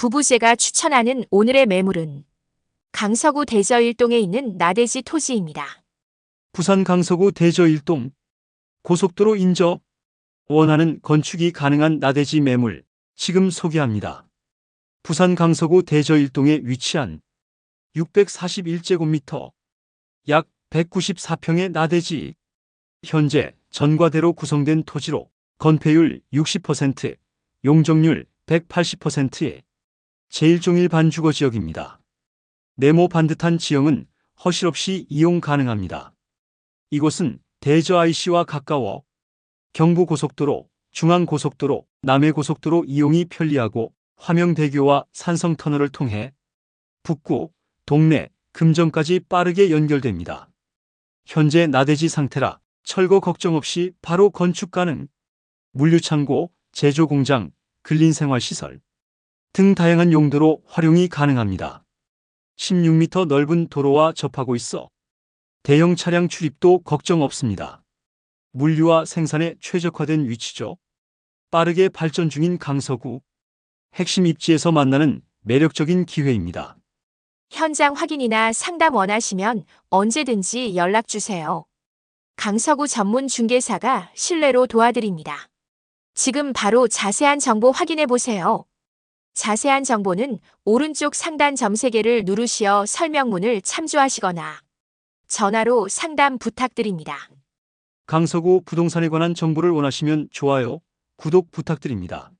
부부제가 추천하는 오늘의 매물은 강서구 대저 일동에 있는 나대지 토지입니다. 부산 강서구 대저 일동 고속도로 인접 원하는 건축이 가능한 나대지 매물 지금 소개합니다. 부산 강서구 대저 일동에 위치한 641제곱미터 약 194평의 나대지 현재 전과대로 구성된 토지로 건폐율 60%, 용적률 180%의 제1종일 반주거 지역입니다. 네모 반듯한 지형은 허실 없이 이용 가능합니다. 이곳은 대저 IC와 가까워 경부고속도로, 중앙고속도로, 남해고속도로 이용이 편리하고 화명대교와 산성터널을 통해 북구, 동래, 금정까지 빠르게 연결됩니다. 현재 나대지 상태라 철거 걱정 없이 바로 건축 가능. 물류창고, 제조공장, 근린생활시설 등 다양한 용도로 활용이 가능합니다. 16m 넓은 도로와 접하고 있어 대형 차량 출입도 걱정 없습니다. 물류와 생산에 최적화된 위치죠. 빠르게 발전 중인 강서구 핵심 입지에서 만나는 매력적인 기회입니다. 현장 확인이나 상담 원하시면 언제든지 연락 주세요. 강서구 전문 중개사가 신뢰로 도와드립니다. 지금 바로 자세한 정보 확인해 보세요. 자세한 정보는 오른쪽 상단 점 3개를 누르시어 설명문을 참조하시거나 전화로 상담 부탁드립니다. 강서구 부동산에 관한 정보를 원하시면 좋아요, 구독 부탁드립니다.